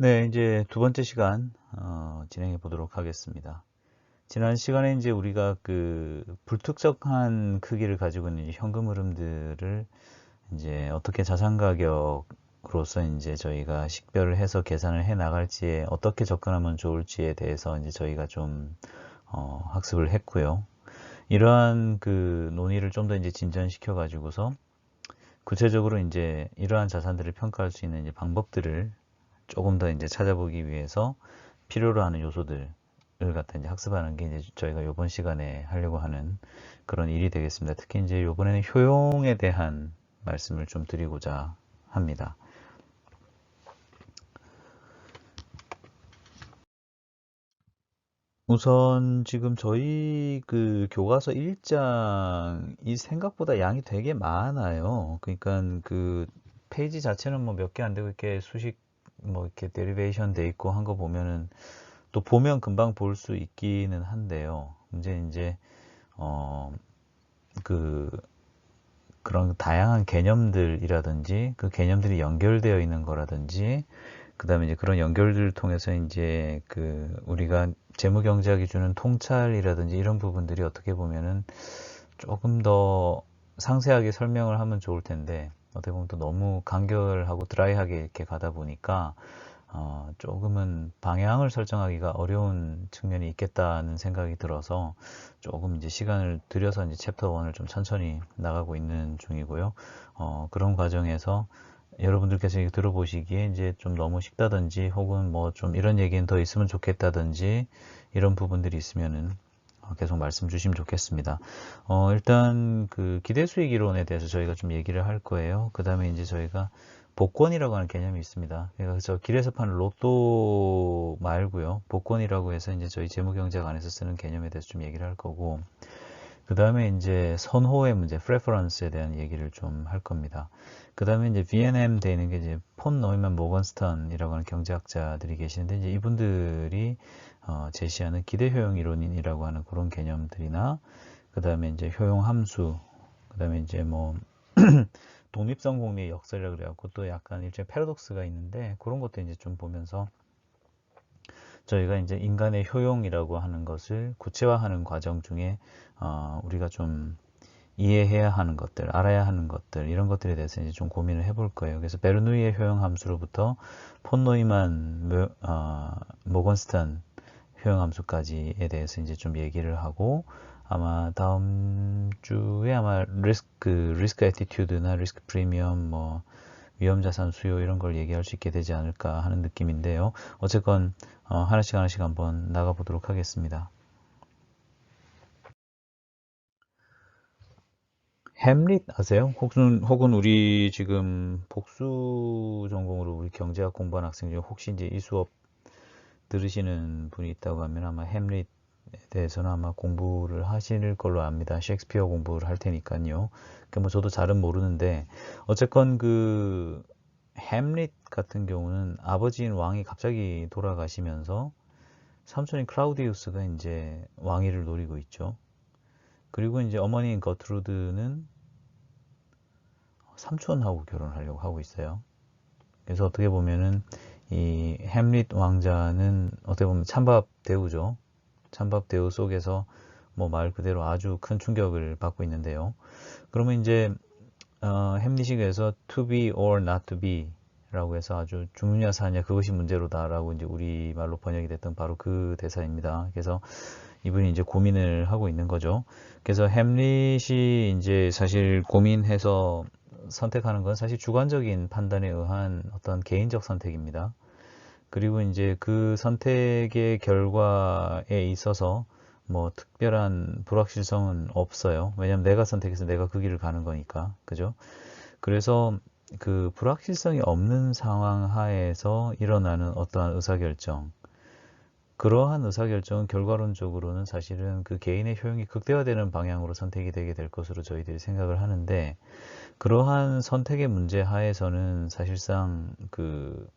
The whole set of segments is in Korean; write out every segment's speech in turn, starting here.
네, 이제 두 번째 시간 어, 진행해 보도록 하겠습니다. 지난 시간에 이제 우리가 그 불특정한 크기를 가지고 있는 현금 흐름들을 이제 어떻게 자산 가격으로서 이제 저희가 식별을 해서 계산을 해 나갈지에 어떻게 접근하면 좋을지에 대해서 이제 저희가 좀 어, 학습을 했고요. 이러한 그 논의를 좀 더 이제 진전시켜 가지고서 구체적으로 이제 이러한 자산들을 평가할 수 있는 방법들을 조금 더 이제 찾아보기 위해서 필요로 하는 요소들을 갖다 이제 학습하는 게 이제 저희가 이번 시간에 하려고 하는 그런 일이 되겠습니다. 특히 이제 이번에는 효용에 대한 말씀을 좀 드리고자 합니다. 우선 지금 저희 그 교과서 1장이 생각보다 양이 되게 많아요. 그러니까 그 페이지 자체는 뭐 몇 개 안 되고 이렇게 수식 뭐 이렇게 데리베이션 돼 있고 한 거 보면은 또 보면 금방 볼 수 있기는 한데요. 이제 이제 어 그 그런 다양한 개념들이라든지 그 개념들이 연결되어 있는 거라든지 그 다음에 이제 그런 연결들을 통해서 이제 그 우리가 재무 경제학이 주는 통찰이라든지 이런 부분들이 어떻게 보면은 조금 더 상세하게 설명을 하면 좋을 텐데 어떻게 보면 또 너무 간결하고 드라이하게 이렇게 가다 보니까 어, 조금은 방향을 설정하기가 어려운 측면이 있겠다는 생각이 들어서 조금 이제 시간을 들여서 이제 챕터 1을 좀 천천히 나가고 있는 중이고요. 어, 그런 과정에서 여러분들께서 들어보시기에 이제 좀 너무 쉽다든지 혹은 뭐 좀 이런 얘기는 더 있으면 좋겠다든지 이런 부분들이 있으면은 어, 계속 말씀 주시면 좋겠습니다. 어, 일단 그 기대 수익 이론에 대해서 저희가 좀 얘기를 할 거예요. 그 다음에 이제 저희가 복권이라고 하는 개념이 있습니다. 그래서 길에서 파는 로또 말고요. 복권이라고 해서 이제 저희 재무경제학 안에서 쓰는 개념에 대해서 좀 얘기를 할 거고, 그 다음에 이제 선호의 문제, 프레퍼런스에 대한 얘기를 좀 할 겁니다. 그 다음에 이제 V&M 되는 게 이제 폰 노이만 모건스턴이라고 하는 경제학자들이 계시는데 이제 이분들이 어, 제시하는 기대 효용 이론이라고 하는 그런 개념들이나 그 다음에 이제 효용 함수, 그 다음에 이제 뭐 독립성 공리의 역설이라 그래갖고 또 약간 일종의 패러독스가 있는데 그런 것도 이제 좀 보면서 저희가 이제 인간의 효용이라고 하는 것을 구체화하는 과정 중에 어, 우리가 좀 이해해야 하는 것들, 알아야 하는 것들 이런 것들에 대해서 이제 좀 고민을 해볼 거예요. 그래서 베르누이의 효용 함수로부터 폰 노이만, 어, 모건스탄 효용 함수까지에 대해서 이제 좀 얘기를 하고 아마 다음 주에 아마 리스크 리스크 애티튜드나 리스크 프리미엄 뭐 위험 자산 수요 이런 걸 얘기할 수 있게 되지 않을까 하는 느낌인데요. 어쨌건 어, 하나씩 하나씩 한번 나가 보도록 하겠습니다. 햄릿 아세요? 혹은, 혹은 우리 지금 복수 전공으로 우리 경제학 공부하는 학생 중에 혹시 이제 이 수업 들으시는 분이 있다고 하면 아마 햄릿에 대해서는 아마 공부를 하실 걸로 압니다. 셰익스피어 공부를 할 테니까요. 그뭐 그러니까 저도 잘은 모르는데 어쨌건 그 햄릿 같은 경우는 아버지인 왕이 갑자기 돌아가시면서 삼촌인 클라우디우스가 이제 왕위를 노리고 있죠. 그리고 이제 어머니인 거트루드는 삼촌하고 결혼하려고 하고 있어요. 그래서 어떻게 보면은 이 햄릿 왕자는 어떻게 보면 찬밥 대우죠. 찬밥 대우 속에서 뭐 말 그대로 아주 큰 충격을 받고 있는데요. 그러면 이제 어, 햄릿식에서 to be or not to be 라고 해서 아주 죽느냐 사냐 그것이 문제로다 라고 이제 우리 말로 번역이 됐던 바로 그 대사입니다. 그래서 이분이 이제 고민을 하고 있는 거죠. 그래서 햄릿이 이제 사실 고민해서 선택하는 건 사실 주관적인 판단에 의한 어떤 개인적 선택입니다. 그리고 이제 그 선택의 결과에 있어서 뭐 특별한 불확실성은 없어요. 왜냐하면 내가 선택해서 내가 그 길을 가는 거니까. 그죠? 그래서 그 불확실성이 없는 상황 하에서 일어나는 어떠한 의사결정, 그러한 의사결정은 결과론적으로는 사실은 그 개인의 효용이 극대화되는 방향으로 선택이 되게 될 것으로 저희들이 생각을 하는데 그러한 선택의 문제 하에서는 사실상 그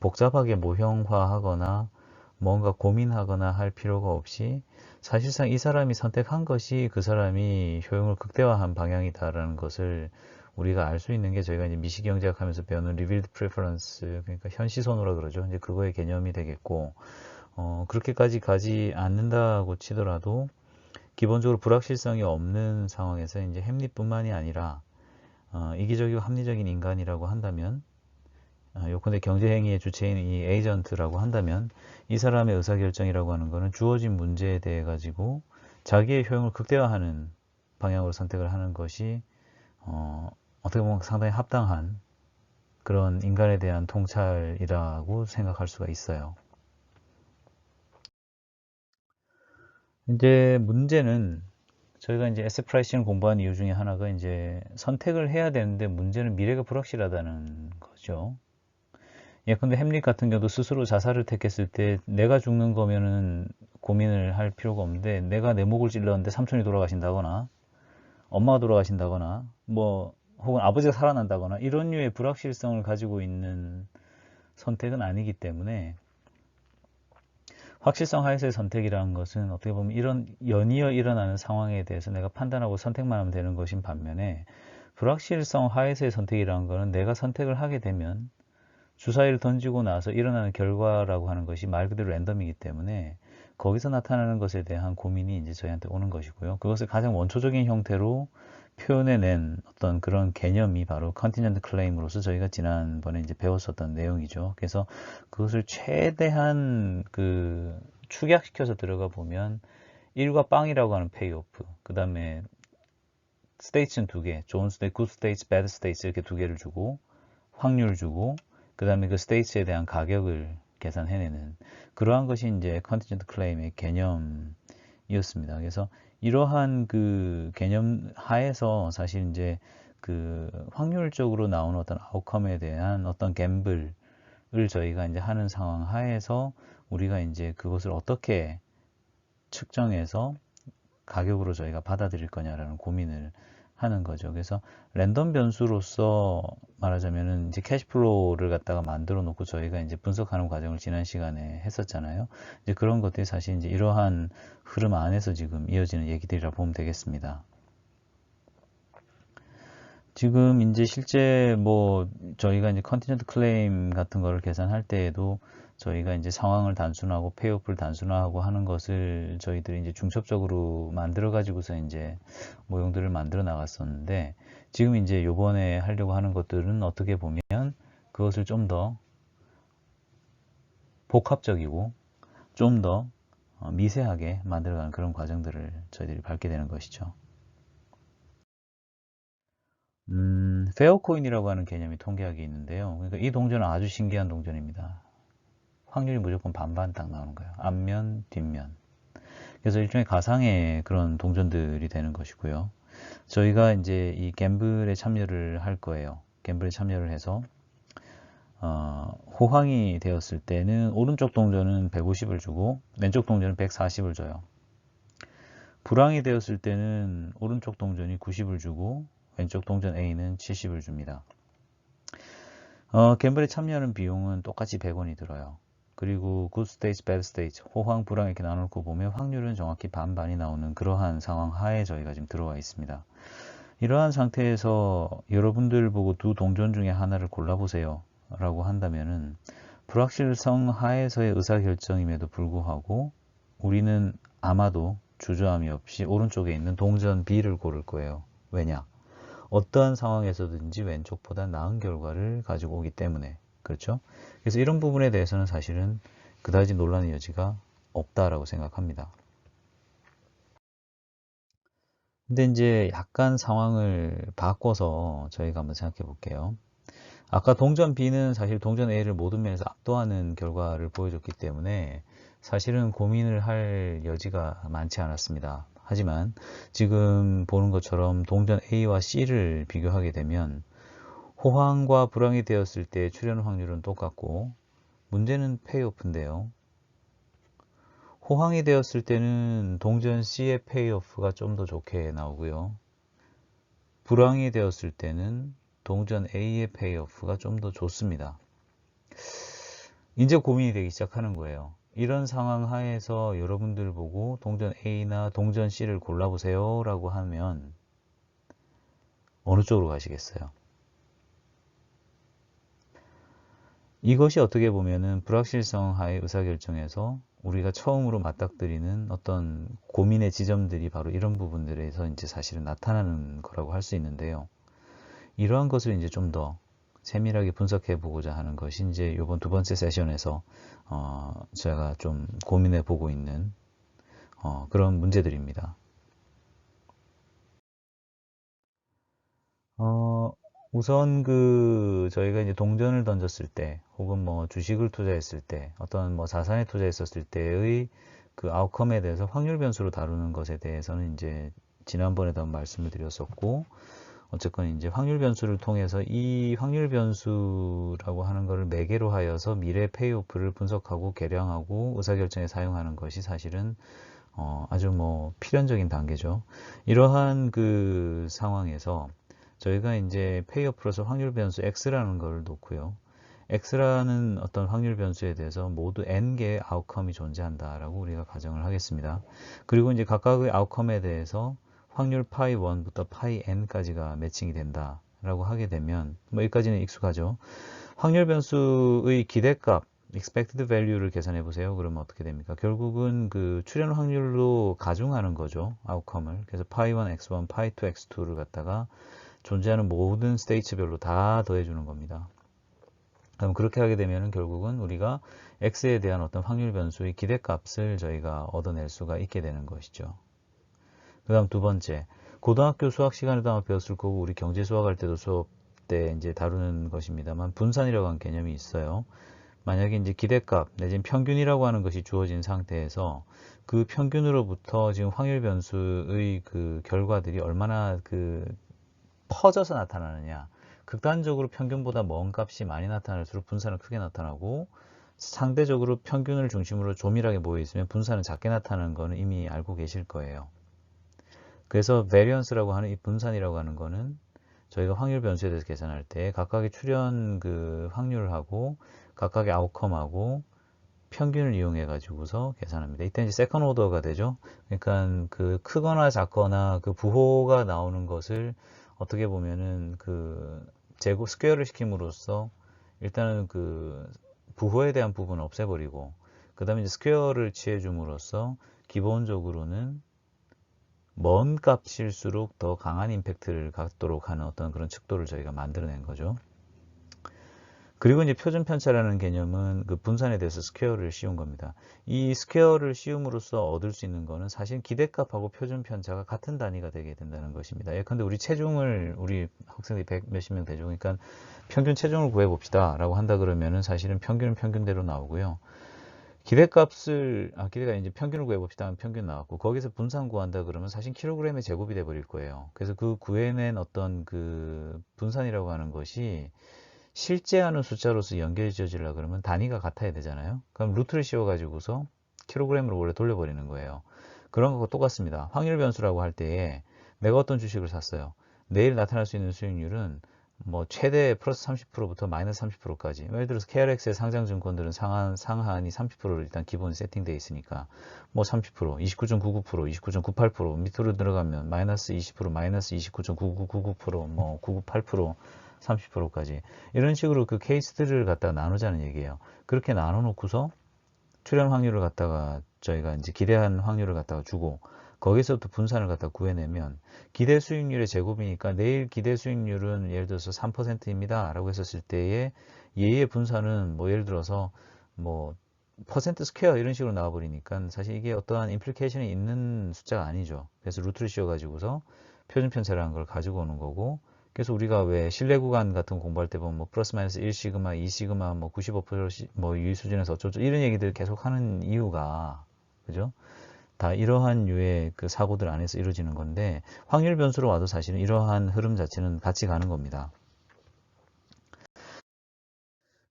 복잡하게 모형화하거나 뭔가 고민하거나 할 필요가 없이 사실상 이 사람이 선택한 것이 그 사람이 효용을 극대화한 방향이다라는 것을 우리가 알 수 있는 게 저희가 이제 미시경제학 하면서 배우는 revealed preference, 그러니까 현시선호라 그러죠. 이제 그거의 개념이 되겠고, 어, 그렇게까지 가지 않는다고 치더라도, 기본적으로 불확실성이 없는 상황에서 이제 햄릿뿐만이 아니라, 어, 이기적이고 합리적인 인간이라고 한다면, 어, 요컨대 경제행위의 주체인 이 에이전트라고 한다면, 이 사람의 의사결정이라고 하는 거는 주어진 문제에 대해 가지고 자기의 효용을 극대화하는 방향으로 선택을 하는 것이 어, 어떻게 보면 상당히 합당한 그런 인간에 대한 통찰이라고 생각할 수가 있어요. 이제 문제는 저희가 이제 에세 프라이싱을 공부한 이유 중에 하나가 이제 선택을 해야 되는데 문제는 미래가 불확실하다는 거죠. 예컨대 햄릿 같은 경우도 스스로 자살을 택했을 때 내가 죽는 거면은 고민을 할 필요가 없는데 내가 내 목을 찔렀는데 삼촌이 돌아가신다거나 엄마가 돌아가신다거나 뭐 혹은 아버지가 살아난다거나 이런 류의 불확실성을 가지고 있는 선택은 아니기 때문에 확실성 하에서의 선택이라는 것은 어떻게 보면 이런 연이어 일어나는 상황에 대해서 내가 판단하고 선택만 하면 되는 것인 반면에 불확실성 하에서의 선택이라는 것은 내가 선택을 하게 되면 주사위를 던지고 나서 일어나는 결과라고 하는 것이 말 그대로 랜덤이기 때문에 거기서 나타나는 것에 대한 고민이 이제 저희한테 오는 것이고요. 그것을 가장 원초적인 형태로 표현해낸 어떤 그런 개념이 바로 컨티넨트 클레임으로서 저희가 지난번에 이제 배웠었던 내용이죠. 그래서 그것을 최대한 그 축약시켜서 들어가 보면 1과 빵이라고 하는 페이오프, 그 다음에 스테이츠는 두 개, 좋은 스테이츠, 굿 스테이츠, 배드 스테이츠 이렇게 두 개를 주고 확률 주고 그 다음에 그 스테이츠에 대한 가격을 계산해내는 그러한 것이 이제 컨티젠트 클레임의 개념이었습니다. 그래서 이러한 그 개념 하에서 사실 이제 그 확률적으로 나오는 어떤 아웃컴에 대한 어떤 갬블을 저희가 이제 하는 상황 하에서 우리가 이제 그것을 어떻게 측정해서 가격으로 저희가 받아들일 거냐라는 고민을 하는 거죠. 그래서 랜덤 변수로서 말하자면은 이제 캐시플로우를 갖다가 만들어 놓고 저희가 이제 분석하는 과정을 지난 시간에 했었잖아요. 이제 그런 것들이 사실 이제 이러한 흐름 안에서 지금 이어지는 얘기들이라 보면 되겠습니다. 지금 이제 실제 뭐 저희가 이제 컨티넨트 클레임 같은 거를 계산할 때에도 저희가 이제 상황을 단순화하고 페이오프를 단순화하고 하는 것을 저희들이 이제 중첩적으로 만들어 가지고서 이제 모형들을 만들어 나갔었는데 지금 이제 요번에 하려고 하는 것들은 어떻게 보면 그것을 좀 더 복합적이고 좀 더 미세하게 만들어가는 그런 과정들을 저희들이 밟게 되는 것이죠. 음, 페어코인이라고 하는 개념이 통계학이 있는데요. 그러니까 이 동전은 아주 신기한 동전입니다. 확률이 무조건 반반 딱 나오는 거예요. 앞면, 뒷면. 그래서 일종의 가상의 그런 동전들이 되는 것이고요. 저희가 이제 이 갬블에 참여를 할 거예요. 갬블에 참여를 해서 어, 호황이 되었을 때는 오른쪽 동전은 150을 주고 왼쪽 동전은 140을 줘요. 불황이 되었을 때는 오른쪽 동전이 90을 주고 왼쪽 동전 A는 70을 줍니다. 어, 갬블에 참여하는 비용은 똑같이 100원이 들어요. 그리고 good stage, bad stage, 호황, 불황 이렇게 나눠놓고 보면 확률은 정확히 반반이 나오는 그러한 상황 하에 저희가 지금 들어와 있습니다. 이러한 상태에서 여러분들 보고 두 동전 중에 하나를 골라보세요 라고 한다면은 불확실성 하에서의 의사결정임에도 불구하고 우리는 아마도 주저함이 없이 오른쪽에 있는 동전 B를 고를 거예요. 왜냐? 어떠한 상황에서든지 왼쪽보다 나은 결과를 가지고 오기 때문에 그렇죠? 그래서 이런 부분에 대해서는 사실은 그다지 논란의 여지가 없다라고 생각합니다. 근데 이제 약간 상황을 바꿔서 저희가 한번 생각해 볼게요. 아까 동전 B는 사실 동전 A를 모든 면에서 압도하는 결과를 보여줬기 때문에 사실은 고민을 할 여지가 많지 않았습니다. 하지만 지금 보는 것처럼 동전 A와 C를 비교하게 되면 호황과 불황이 되었을 때 출현 확률은 똑같고 문제는 페이오프인데요. 호황이 되었을 때는 동전 C의 페이오프가 좀 더 좋게 나오고요. 불황이 되었을 때는 동전 A의 페이오프가 좀 더 좋습니다. 이제 고민이 되기 시작하는 거예요. 이런 상황 하에서 여러분들 보고 동전 A나 동전 C를 골라보세요 라고 하면 어느 쪽으로 가시겠어요? 이것이 어떻게 보면은 불확실성 하의 의사결정에서 우리가 처음으로 맞닥뜨리는 어떤 고민의 지점들이 바로 이런 부분들에서 이제 사실은 나타나는 거라고 할 수 있는데요. 이러한 것을 이제 좀 더 세밀하게 분석해 보고자 하는 것이 이제 이번 두 번째 세션에서 어 제가 좀 고민해 보고 있는 어 그런 문제들입니다. 어 우선 그 저희가 이제 동전을 던졌을 때 혹은 뭐 주식을 투자했을 때 어떤 뭐 자산에 투자했었을 때의 그 아웃컴에 대해서 확률 변수로 다루는 것에 대해서는 이제 지난번에도 말씀을 드렸었고 어쨌건 이제 확률 변수를 통해서 이 확률 변수라고 하는 것을 매개로 하여서 미래 페이오프를 분석하고 계량하고 의사결정에 사용하는 것이 사실은 어 아주 뭐 필연적인 단계죠. 이러한 그 상황에서 저희가 이제 페이어 플러스 확률 변수 x라는 걸 놓고요. x라는 어떤 확률 변수에 대해서 모두 n개의 아웃컴이 존재한다라고 우리가 가정을 하겠습니다. 그리고 이제 각각의 아웃컴에 대해서 확률 파이 1부터 파이 n까지가 매칭이 된다라고 하게 되면 뭐 여기까지는 익숙하죠. 확률 변수의 기대값 expected value를 계산해 보세요. 그러면 어떻게 됩니까? 결국은 그 출현 확률로 가중하는 거죠. 아웃컴을. 그래서 파이 1 x1, 파이 2 x2를 갖다가 존재하는 모든 스테이츠별로 다 더해주는 겁니다. 그럼 그렇게 하게 되면 결국은 우리가 x에 대한 어떤 확률 변수의 기대값을 저희가 얻어낼 수가 있게 되는 것이죠. 그 다음 두 번째, 고등학교 수학 시간에도 아마 배웠을 거고 우리 경제 수학할 때도 수업 때 이제 다루는 것입니다만 분산이라고 하는 개념이 있어요. 만약에 이제 기대값 내지는 평균이라고 하는 것이 주어진 상태에서 그 평균으로부터 지금 확률 변수의 그 결과들이 얼마나 그 퍼져서 나타나느냐 극단적으로 평균보다 먼 값이 많이 나타날수록 분산은 크게 나타나고 상대적으로 평균을 중심으로 조밀하게 모여 있으면 분산은 작게 나타나는 것은 이미 알고 계실 거예요. 그래서 variance라고 하는 이 분산이라고 하는 거는 저희가 확률 변수에 대해서 계산할 때 각각의 출현 그 확률하고 각각의 아웃컴하고 평균을 이용해 가지고서 계산합니다. 이때 이제 세컨 오더가 되죠. 그러니까 그 크거나 작거나 그 부호가 나오는 것을 어떻게 보면은 그 제곱 스퀘어를 시킴으로써 일단은 그 부호에 대한 부분을 없애버리고 그 다음에 이제 스퀘어를 취해줌으로써 기본적으로는 먼 값일수록 더 강한 임팩트를 갖도록 하는 어떤 그런 측도를 저희가 만들어낸 거죠. 그리고 이제 표준 편차라는 개념은 그 분산에 대해서 스퀘어를 씌운 겁니다. 이 스퀘어를 씌움으로써 얻을 수 있는 거는 사실 기대값하고 표준 편차가 같은 단위가 되게 된다는 것입니다. 예컨대 우리 체중을 우리 학생들이 100 몇십 명 되죠. 그러니까 평균 체중을 구해 봅시다 라고 한다 그러면은 사실은 평균은 평균대로 나오고요. 기대값을 아 기대가 이제 평균을 구해 봅시다 하면 평균 나왔고 거기서 분산 구한다 그러면 사실 킬로그램의 제곱이 돼 버릴 거예요. 그래서 그 구해낸 어떤 그 분산이라고 하는 것이 실제 하는 숫자로서 연결이 지어지려 그러면 단위가 같아야 되잖아요. 그럼 루트를 씌워가지고서 킬로그램으로 원래 돌려버리는 거예요. 그런 것과 똑같습니다. 확률 변수라고 할 때에 내가 어떤 주식을 샀어요. 내일 나타날 수 있는 수익률은 뭐 최대 플러스 30%부터 마이너스 30%까지 예를 들어서 KRX의 상장 증권들은 상한, 상한이 30%를 일단 기본 세팅되어 있으니까 뭐 30%, 29.99%, 29.98% 밑으로 들어가면 마이너스 20%, 마이너스 29.9999%, 뭐 998%, 30%까지 이런 식으로 그 케이스들을 갖다가 나누자는 얘기예요. 그렇게 나눠 놓고서 출현 확률을 갖다가 저희가 이제 기대한 확률을 갖다가 주고 거기서부터 분산을 갖다 구해내면 기대 수익률의 제곱이니까 내일 기대 수익률은 예를 들어서 3%입니다 라고 했었을 때에 얘의 분산은 뭐 예를 들어서 뭐 퍼센트 스퀘어 이런 식으로 나와 버리니까 사실 이게 어떠한 임플리케이션이 있는 숫자가 아니죠 그래서 루트를 씌워 가지고서 표준 편차라는 걸 가지고 오는 거고 그래서 우리가 왜 실내 구간 같은 거 공부할 때 보면 뭐 플러스 마이너스 1 시그마, 2 시그마, 뭐 95%뭐 유의 수준에서 어쩌고 이런 얘기들 계속 하는 이유가 그죠? 다 이러한 유의 그 사고들 안에서 이루어지는 건데 확률 변수로 와도 사실은 이러한 흐름 자체는 같이 가는 겁니다.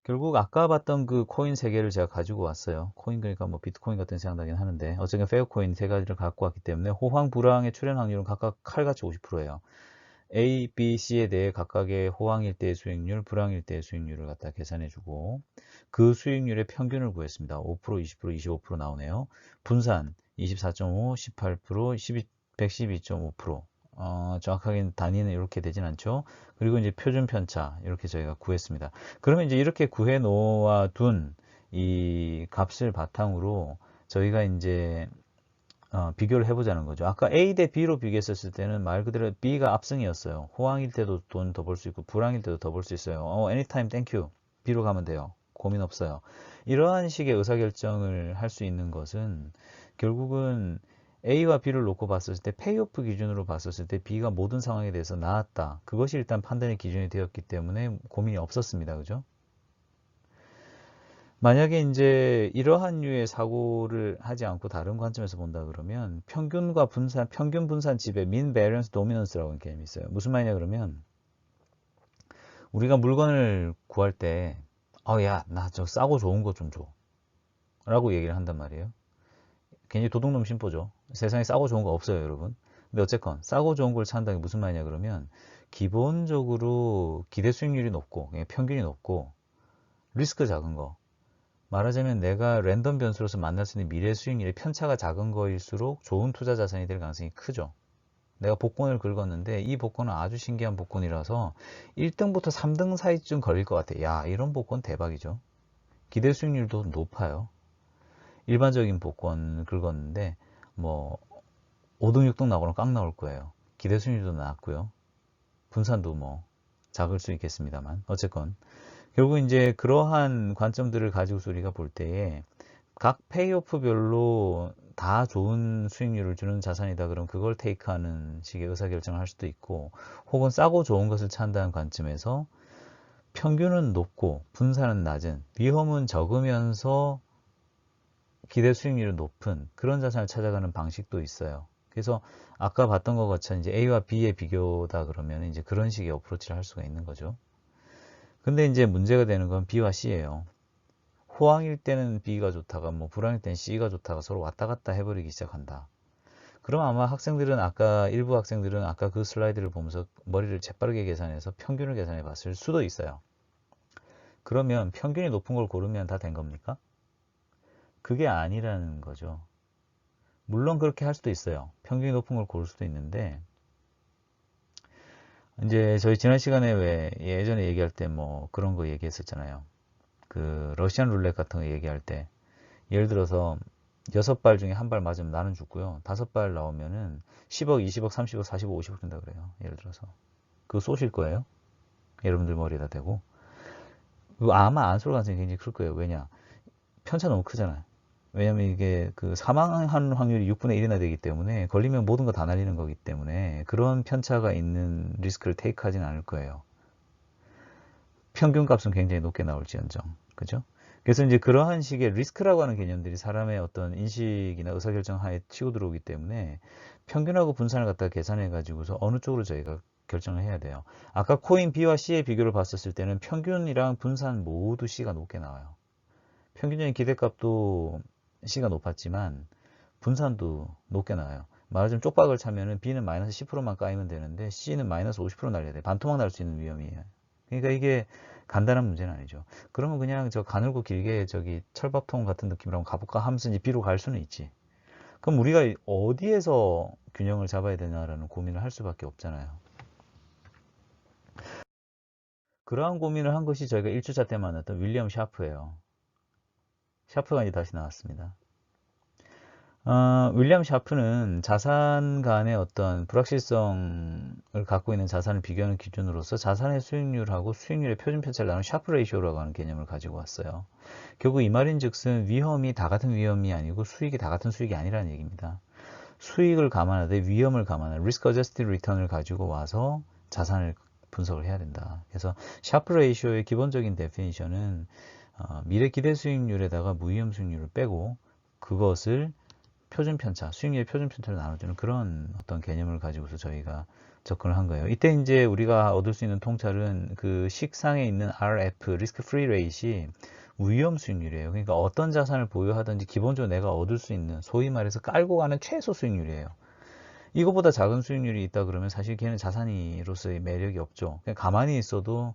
결국 아까 봤던 그 코인 세 개를 제가 가지고 왔어요. 코인 그러니까 뭐 비트코인 같은 생각나긴 하는데 어쨌든 페어 코인 세 가지를 갖고 왔기 때문에 호황 불황의 출현 확률은 각각 칼같이 50%예요. A, B, C에 대해 각각의 호황일 때의 수익률, 불황일 때의 수익률을 갖다 계산해주고 그 수익률의 평균을 구했습니다. 5%, 20%, 25% 나오네요. 분산 24.5, 18%, 12, 112.5% 어, 정확하게 단위는 이렇게 되진 않죠. 그리고 이제 표준 편차 이렇게 저희가 구했습니다. 그러면 이제 이렇게 구해 놓아 둔 이 값을 바탕으로 저희가 이제 어, 비교를 해보자는 거죠. 아까 A 대 B로 비교했었을 때는 말 그대로 B가 압승이었어요. 호황일 때도 돈 더 벌 수 있고 불황일 때도 더 벌 수 있어요. 어, anytime thank you. B로 가면 돼요. 고민 없어요. 이러한 식의 의사결정을 할 수 있는 것은 결국은 A와 B를 놓고 봤을 때 페이오프 기준으로 봤었을 때 B가 모든 상황에 대해서 나았다. 그것이 일단 판단의 기준이 되었기 때문에 고민이 없었습니다. 그죠? 만약에 이제 이러한 류의 사고를 하지 않고 다른 관점에서 본다 그러면 평균과 분산, 평균 분산 지배, variance dominance라고 하는 개념이 있어요. 무슨 말이냐 그러면 우리가 물건을 구할 때, 어, 야, 나 저 싸고 좋은 거 좀 줘. 라고 얘기를 한단 말이에요. 괜히 도둑놈 심보죠. 세상에 싸고 좋은 거 없어요, 여러분. 근데 어쨌건 싸고 좋은 걸 찾는다는 게 무슨 말이냐 그러면 기본적으로 기대 수익률이 높고 평균이 높고 리스크 작은 거 말하자면 내가 랜덤 변수로서 만날 수 있는 미래 수익률의 편차가 작은 거일수록 좋은 투자 자산이 될 가능성이 크죠. 내가 복권을 긁었는데 이 복권은 아주 신기한 복권이라서 1등부터 3등 사이쯤 걸릴 것 같아. 야 이런 복권 대박이죠. 기대 수익률도 높아요. 일반적인 복권 긁었는데 뭐 5등 6등 나오거나 깡 나올 거예요. 기대 수익률도 낮고요. 분산도 뭐 작을 수 있겠습니다만 어쨌건 결국 이제 그러한 관점들을 가지고서 우리가 볼 때에 각 페이오프별로 다 좋은 수익률을 주는 자산이다 그럼 그걸 테이크하는 식의 의사결정을 할 수도 있고 혹은 싸고 좋은 것을 찾는다는 관점에서 평균은 높고 분산은 낮은 위험은 적으면서 기대 수익률이 높은 그런 자산을 찾아가는 방식도 있어요. 그래서 아까 봤던 것 같이 이제 A와 B의 비교다 그러면 이제 그런 식의 어프로치를 할 수가 있는 거죠. 근데 이제 문제가 되는 건 B와 C예요. 호황일 때는 B가 좋다가 뭐 불황일 때는 C가 좋다가 서로 왔다 갔다 해버리기 시작한다. 그럼 아마 학생들은 아까 일부 학생들은 아까 그 슬라이드를 보면서 머리를 재빠르게 계산해서 평균을 계산해 봤을 수도 있어요. 그러면 평균이 높은 걸 고르면 다 된 겁니까? 그게 아니라는 거죠. 물론 그렇게 할 수도 있어요. 평균이 높은 걸 고를 수도 있는데 이제 저희 지난 시간에 왜 예전에 얘기할 때 뭐 그런 거 얘기했었잖아요. 그 러시안 룰렛 같은 거 얘기할 때 예를 들어서 여섯 발 중에 한 발 맞으면 나는 죽고요. 다섯 발 나오면은 10억, 20억, 30억, 40억, 50억 된다 그래요. 예를 들어서. 그거 쏘실 거예요. 여러분들 머리에다 대고. 아마 안 쏠 가능성이 굉장히 클 거예요. 왜냐? 편차 너무 크잖아요. 왜냐면 이게 그 사망한 확률이 6분의 1이나 되기 때문에 걸리면 모든 거 다 날리는 거기 때문에 그런 편차가 있는 리스크를 테이크하지는 않을 거예요. 평균 값은 굉장히 높게 나올지언정. 그죠? 그래서 이제 그러한 식의 리스크라고 하는 개념들이 사람의 어떤 인식이나 의사결정 하에 치고 들어오기 때문에 평균하고 분산을 갖다 계산해 가지고서 어느 쪽으로 저희가 결정을 해야 돼요. 아까 코인 B와 C의 비교를 봤었을 때는 평균이랑 분산 모두 C가 높게 나와요. 평균적인 기대값도 C가 높았지만 분산도 높게 나와요. 말하자면 쪽박을 차면은 B는 마이너스 10%만 까이면 되는데 C는 마이너스 50% 날려야 돼. 반토막 날 수 있는 위험이에요. 그러니까 이게 간단한 문제는 아니죠. 그러면 그냥 저 가늘고 길게 저기 철밥통 같은 느낌으로 가볼까 하면서 B로 갈 수는 있지. 그럼 우리가 어디에서 균형을 잡아야 되냐라는 고민을 할 수밖에 없잖아요. 그러한 고민을 한 것이 저희가 1주차 때 만났던 윌리엄 샤프예요. 샤프가 이제 다시 나왔습니다. 어, 윌리엄 샤프는 자산 간의 어떤 불확실성을 갖고 있는 자산을 비교하는 기준으로서 자산의 수익률하고 수익률의 표준 편차를 나눈 샤프 레이쇼라고 하는 개념을 가지고 왔어요. 결국 이 말인 즉슨 위험이 다 같은 위험이 아니고 수익이 다 같은 수익이 아니라는 얘기입니다. 수익을 감안하되 위험을 감안한 리스크 어저스티 리턴을 가지고 와서 자산을 분석을 해야 된다. 그래서 샤프 레이쇼의 기본적인 데피니션은 어, 미래 기대 수익률에다가 무위험 수익률을 빼고 그것을 표준 편차, 수익률의 표준 편차를 나눠주는 그런 어떤 개념을 가지고서 저희가 접근을 한 거예요. 이때 이제 우리가 얻을 수 있는 통찰은 그 식상에 있는 RF, 리스크 프리 레이시 위험 수익률이에요. 그러니까 어떤 자산을 보유하든지 기본적으로 내가 얻을 수 있는 소위 말해서 깔고 가는 최소 수익률이에요. 이거보다 작은 수익률이 있다 그러면 사실 걔는 자산이로서의 매력이 없죠. 그냥 가만히 있어도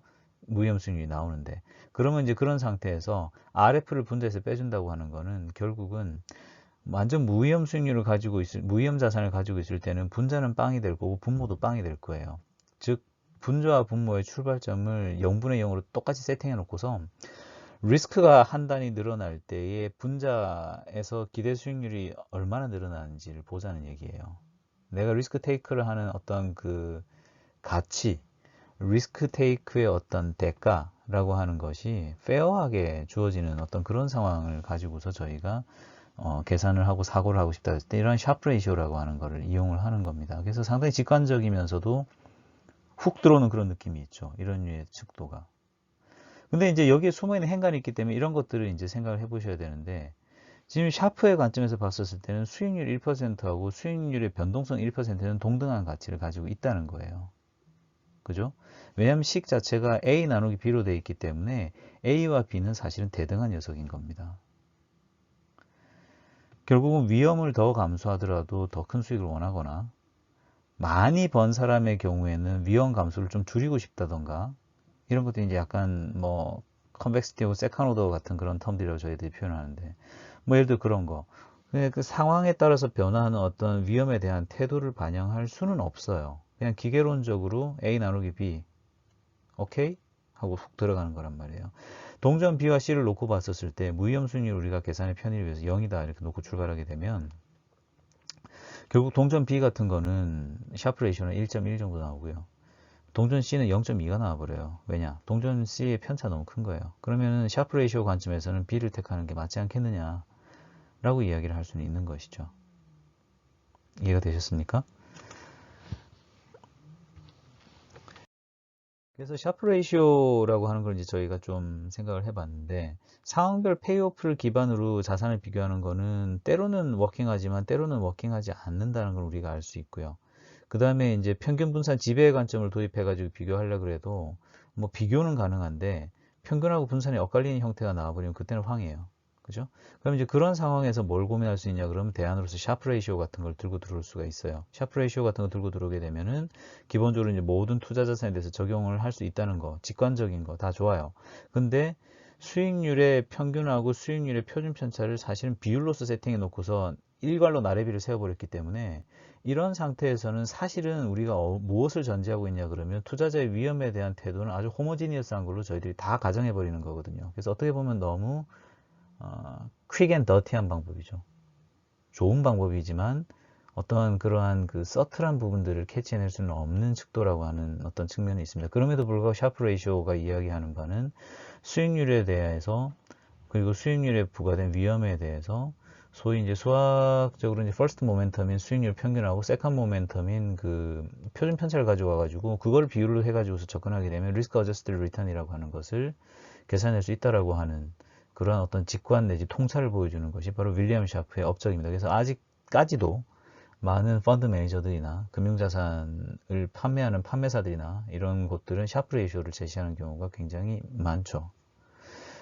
수익률이 나오는데 그러면 이제 그런 상태에서 RF를 분대해서 빼준다고 하는 거는 결국은 완전 무위험 수익률을 가지고 있을 무위험 자산을 가지고 있을 때는 분자는 빵이 될 거고 분모도 빵이 될 거예요. 즉 분자와 분모의 출발점을 0분의 0으로 똑같이 세팅해 놓고서 리스크가 한 단위 늘어날 때에 분자에서 기대 수익률이 얼마나 늘어나는지를 보자는 얘기예요. 내가 리스크 테이크를 하는 어떤 그 가치, 리스크 테이크의 어떤 대가라고 하는 것이 페어하게 주어지는 어떤 그런 상황을 가지고서 저희가 어, 계산을 하고 사고를 하고 싶다 했을 때 이런 샤프 레이시오라고 하는 것을 이용을 하는 겁니다. 그래서 상당히 직관적이면서도 훅 들어오는 그런 느낌이 있죠. 이런 류의 측도가. 근데 이제 여기에 숨어있는 행간이 있기 때문에 이런 것들을 이제 생각을 해 보셔야 되는데 지금 샤프의 관점에서 봤었을 때는 수익률 1%하고 수익률의 변동성 1%는 동등한 가치를 가지고 있다는 거예요. 그죠? 왜냐하면 식 자체가 A 나누기 B로 되어 있기 때문에 A와 B는 사실은 대등한 녀석인 겁니다. 결국은 위험을 더 감수하더라도 더 큰 수익을 원하거나 많이 번 사람의 경우에는 위험 감수를 좀 줄이고 싶다던가 이런 것도 이제 약간 뭐 컨벡시티하고 세컨오더 같은 그런 텀들이라고 저희들이 표현하는데 뭐 예를 들어 그런 거. 그 상황에 따라서 변화하는 어떤 위험에 대한 태도를 반영할 수는 없어요. 그냥 기계론적으로 A 나누기 B 오케이? 하고 훅 들어가는 거란 말이에요. 동전 B와 C를 놓고 봤었을 때 무위험 수익률 우리가 계산의 편의를 위해서 0이다 이렇게 놓고 출발하게 되면 결국 동전 B 같은 거는 샤프 레이쇼는 1.1 정도 나오고요. 동전 C는 0.2가 나와버려요. 왜냐? 동전 C의 편차 너무 큰 거예요. 그러면은 샤프 레이쇼 관점에서는 B를 택하는 게 맞지 않겠느냐 라고 이야기를 할 수는 있는 것이죠. 이해가 되셨습니까? 그래서 샤프 레이시오라고 하는 걸 이제 저희가 좀 생각을 해봤는데 상황별 페이오프를 기반으로 자산을 비교하는 거는 때로는 워킹하지만 때로는 워킹하지 않는다는 걸 우리가 알 수 있고요. 그 다음에 이제 평균 분산 지배의 관점을 도입해 가지고 비교하려고 해도 뭐 비교는 가능한데 평균하고 분산이 엇갈리는 형태가 나와버리면 그때는 황해요. 그죠? 그럼 이제 그런 상황에서 뭘 고민할 수 있냐 그러면 대안으로서 샤프 레이시오 같은 걸 들고 들어올 수가 있어요. 샤프 레이시오 같은 거 들고 들어오게 되면은 기본적으로 이제 모든 투자 자산에 대해서 적용을 할 수 있다는 거, 직관적인 거 다 좋아요. 근데 수익률의 평균하고 수익률의 표준 편차를 사실은 비율로서 세팅해 놓고서 일괄로 나래비를 세워버렸기 때문에 이런 상태에서는 사실은 우리가 어, 무엇을 전제하고 있냐 그러면 투자자의 위험에 대한 태도는 아주 호모지니어스한 걸로 저희들이 다 가정해 버리는 거거든요. 그래서 어떻게 보면 너무 어, 퀵앤 더티한 방법이죠. 좋은 방법이지만 어떤 그러한 그 서틀한 부분들을 캐치해낼 수는 없는 측도라고 하는 어떤 측면이 있습니다. 그럼에도 불구하고 샤프 레이쇼가 이야기하는 바는 수익률에 대해서 그리고 수익률에 부과된 위험에 대해서 소위 이제 수학적으로 이제 퍼스트 모멘텀인 수익률 평균하고 세컨 모멘텀인 그 표준 편차를 가져와 가지고 그걸 비율로 해 가지고서 접근하게 되면 리스크 어저스트 리턴이라고 하는 것을 계산할 수 있다라고 하는 그런 어떤 직관 내지 통찰을 보여주는 것이 바로 윌리엄 샤프의 업적입니다. 그래서 아직까지도 많은 펀드 매니저들이나 금융자산을 판매하는 판매사들이나 이런 곳들은 샤프 레이쇼를 제시하는 경우가 굉장히 많죠.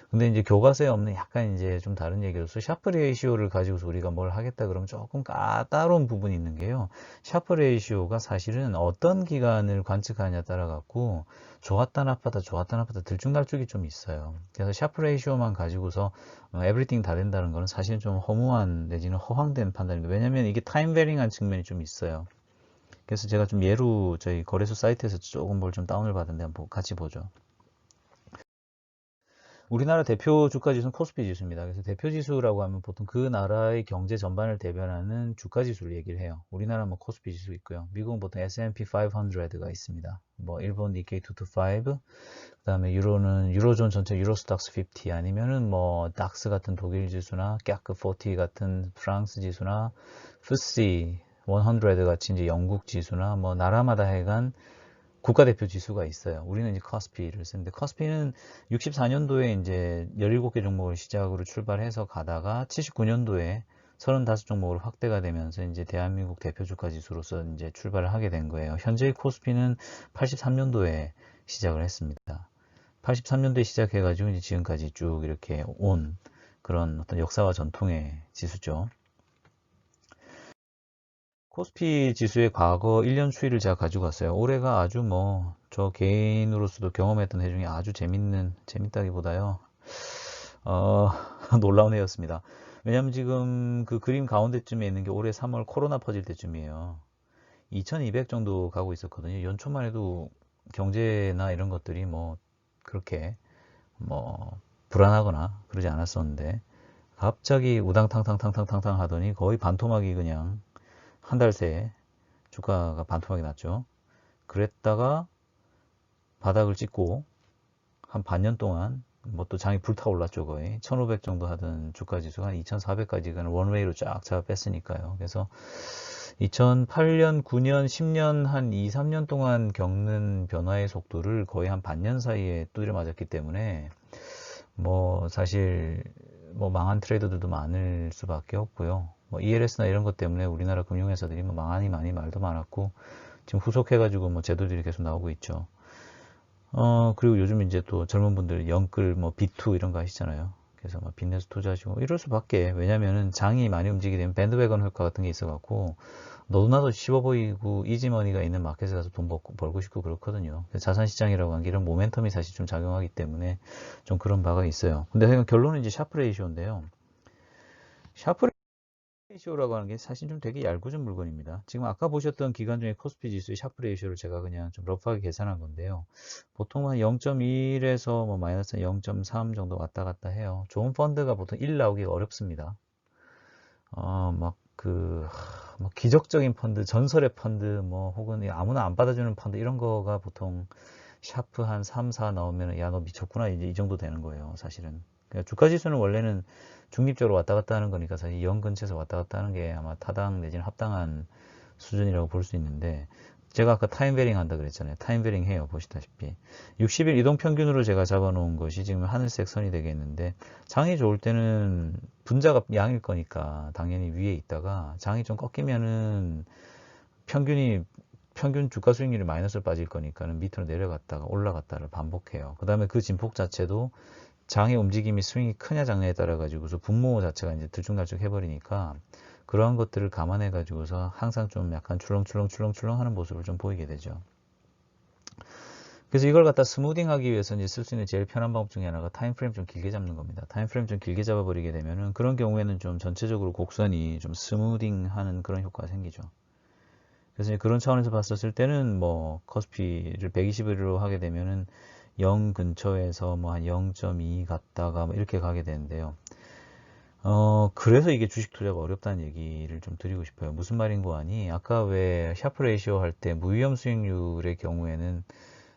근데 이제 교과서에 없는 약간 이제 좀 다른 얘기로서 샤프 레이시오를 가지고서 우리가 뭘 하겠다 그러면 조금 까다로운 부분이 있는 게요. 샤프 레이시오가 사실은 어떤 기간을 관측하느냐에 따라 갖고 좋았다 나쁘다 좋았다 나쁘다 들쭉날쭉이 좀 있어요. 그래서 샤프 레이시오만 가지고서 에브리띵 다 된다는 거는 사실은 좀 허무한 내지는 허황된 판단입니다. 왜냐면 이게 타임 베링한 측면이 좀 있어요. 그래서 제가 좀 예로 저희 거래소 사이트에서 조금 뭘 좀 다운을 받은데 한번 같이 보죠. 우리나라 대표 주가 지수는 코스피 지수입니다. 그래서 대표 지수라고 하면 보통 그 나라의 경제 전반을 대변하는 주가 지수를 얘기를 해요. 우리나라는 뭐 코스피 지수 있고요. 미국은 보통 S&P 500가 있습니다. 뭐 일본 니케이 225, 그다음에 유로는 유로존 전체 유로스닥스 50 아니면은 뭐 닥스 같은 독일 지수나 깍크 40 같은 프랑스 지수나 FTSE 100 같이 이제 영국 지수나 뭐 나라마다 해간 국가대표 지수가 있어요. 우리는 이제 커스피를 쓰는데 커스피는 64년도에 이제 17개 종목을 시작으로 출발해서 가다가 79년도에 35종목으로 확대가 되면서 이제 대한민국 대표 주가 지수로서 이제 출발을 하게 된 거예요. 현재 코스피는 83년도에 시작을 했습니다. 83년도에 시작해가지고 이제 지금까지 쭉 이렇게 온 그런 어떤 역사와 전통의 지수죠. 코스피 지수의 과거 1년 추이를 제가 가지고 왔어요. 올해가 아주 뭐 저 개인으로서도 경험했던 해 중에 아주 재밌는 재밌다기보다요. 어 놀라운 해였습니다. 왜냐면 지금 그 그림 가운데쯤에 있는 게 올해 3월 코로나 퍼질 때쯤이에요. 2200 정도 가고 있었거든요. 연초만 해도 경제나 이런 것들이 뭐 그렇게 뭐 불안하거나 그러지 않았었는데 갑자기 우당탕탕탕탕탕탕 하더니 거의 반토막이 그냥 한 달 새에 주가가 반토막이 났죠. 그랬다가 바닥을 찍고 한 반년 동안 뭐 또 장이 불타올랐죠 거의 1500 정도 하던 주가 지수가 한 2400까지 가는 원웨이로 쫙 잡아 뺐으니까요. 그래서 2008년, 9년, 10년 한 2, 3년 동안 겪는 변화의 속도를 거의 한 반년 사이에 두드려 맞았기 때문에 뭐 사실 뭐 망한 트레이더들도 많을 수밖에 없고요. 뭐 ELS나 이런 것 때문에 우리나라 금융회사들이 뭐 망하니 많이 말도 많았고 지금 후속해가지고 뭐 제도들이 계속 나오고 있죠. 어 그리고 요즘 이제 또 젊은 분들 영끌 뭐 B2 이런 거 하시잖아요. 그래서 막 빚내서 투자하시고 이럴 수밖에 왜냐면은 장이 많이 움직이게 되면 밴드웨건 효과 같은 게 있어갖고 너도 나도 씹어 보이고 이지머니가 있는 마켓에 가서 돈 벌고, 싶고 그렇거든요. 자산시장이라고 하는 게 이런 모멘텀이 사실 좀 작용하기 때문에 좀 그런 바가 있어요. 근데 결론은 이제 샤프 레이쇼인데요. 샤프 레이쇼라고 하는 게 사실 좀 되게 얄궂은 물건입니다. 지금 아까 보셨던 기간 중에 코스피 지수의 샤프 레이쇼를 제가 그냥 좀 러프하게 계산한 건데요. 보통 한 0.1에서 뭐 마이너스 0.3 정도 왔다 갔다 해요. 좋은 펀드가 보통 1 나오기가 어렵습니다. 어, 막 그, 뭐 기적적인 펀드, 전설의 펀드, 뭐 혹은 아무나 안 받아주는 펀드 이런 거가 보통 샤프 한 3, 4 나오면 야 너 미쳤구나 이제 이 정도 되는 거예요 사실은 그러니까 주가 지수는 원래는 중립적으로 왔다 갔다 하는 거니까 사실 0 근처에서 왔다 갔다 하는 게 아마 타당 내지는 합당한 수준이라고 볼 수 있는데 제가 아까 타임베링 한다 그랬잖아요. 타임베링 해요. 보시다시피. 60일 이동 평균으로 제가 잡아놓은 것이 지금 하늘색 선이 되겠는데 장이 좋을 때는 분자가 양일 거니까 당연히 위에 있다가 장이 좀 꺾이면은 평균이 평균 주가 수익률이 마이너스로 빠질 거니까는 밑으로 내려갔다가 올라갔다를 반복해요. 그 다음에 그 진폭 자체도 장의 움직임이 스윙이 크냐 작냐에 따라 가지고서 분모 자체가 이제 들쭉날쭉 해버리니까 그러한 것들을 감안해 가지고서 항상 좀 약간 출렁출렁 출렁출렁 하는 모습을 좀 보이게 되죠. 그래서 이걸 갖다 스무딩 하기 위해서 이제 쓸 수 있는 제일 편한 방법 중에 하나가 타임프레임 좀 길게 잡는 겁니다. 타임프레임 좀 길게 잡아 버리게 되면은 그런 경우에는 좀 전체적으로 곡선이 좀 스무딩 하는 그런 효과가 생기죠. 그래서 그런 차원에서 봤었을 때는 뭐 커스피를 120일로 하게 되면은 0 근처에서 뭐 한 0.2 갔다가 뭐 이렇게 가게 되는데요. 어, 그래서 이게 주식 투자가 어렵다는 얘기를 좀 드리고 싶어요. 무슨 말인고 하니, 아까 왜 샤프 레이시오 할 때 무위험 수익률의 경우에는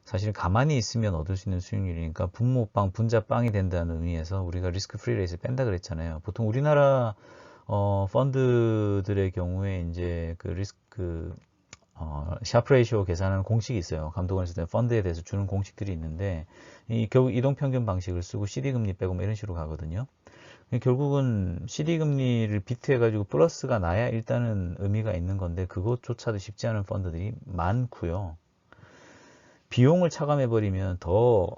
사실 가만히 있으면 얻을 수 있는 수익률이니까 분모빵, 분자빵이 된다는 의미에서 우리가 리스크 프리 레이스를 뺀다 그랬잖아요. 보통 우리나라 어, 펀드들의 경우에 이제 그 리스크 어, 샤프 레이시오 계산하는 공식이 있어요. 감독원에서 펀드에 대해서 주는 공식들이 있는데 이 결국 이동 평균 방식을 쓰고 CD 금리 빼고 뭐 이런 식으로 가거든요. 결국은 CD 금리를 비트해 가지고 플러스가 나야 일단은 의미가 있는 건데 그것조차도 쉽지 않은 펀드들이 많고요. 비용을 차감해 버리면 더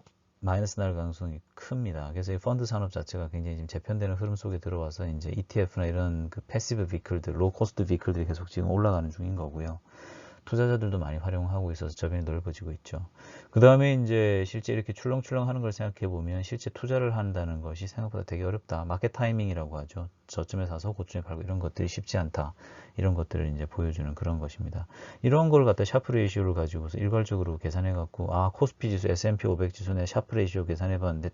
마이너스 날 가능성이 큽니다. 그래서 이 펀드 산업 자체가 굉장히 지금 재편되는 흐름 속에 들어와서 이제 ETF나 이런 그 패시브 비클들, 로우 코스트 비클들이 계속 지금 올라가는 중인 거고요. 투자자들도 많이 활용하고 있어서 저변이 넓어지고 있죠. 그 다음에 이제 실제 이렇게 출렁출렁 하는 걸 생각해 보면 실제 투자를 한다는 것이 생각보다 되게 어렵다. 마켓 타이밍이라고 하죠. 저쯤에 사서 고점에 팔고 이런 것들이 쉽지 않다. 이런 것들을 이제 보여주는 그런 것입니다. 이런 걸 갖다 샤프 레이시오를 가지고서 일괄적으로 계산해 갖고 아 코스피 지수, S&P 500 지수 내 샤프 레이시오 계산해 봤는데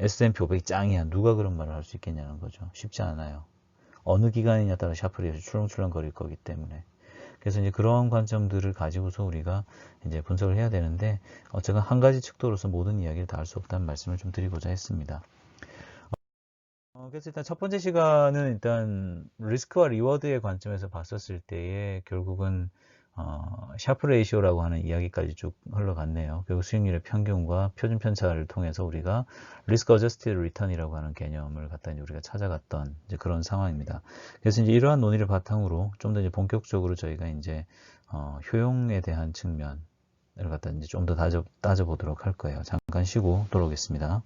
S&P 500 짱이야. 누가 그런 말을 할 수 있겠냐는 거죠. 쉽지 않아요. 어느 기간이냐 따라 샤프 레이시오 출렁출렁 거릴 거기 때문에. 그래서 이제 그런 관점들을 가지고서 우리가 이제 분석을 해야 되는데 어쨌든 한 가지 측도로서 모든 이야기를 다 할 수 없다는 말씀을 좀 드리고자 했습니다. 어, 그래서 일단 첫 번째 시간은 일단 리스크와 리워드의 관점에서 봤었을 때에 결국은 어, 샤프 레이시오라고 하는 이야기까지 쭉 흘러갔네요. 결국 수익률의 평균과 표준 편차를 통해서 우리가 리스크 어저스티드 리턴이라고 하는 개념을 갖다 이제 우리가 찾아갔던 이제 그런 상황입니다. 그래서 이제 이러한 논의를 바탕으로 좀 더 이제 본격적으로 저희가 이제 어, 효용에 대한 측면을 갖다 이제 좀 더 따져, 따져보도록 할 거예요. 잠깐 쉬고 돌아오겠습니다.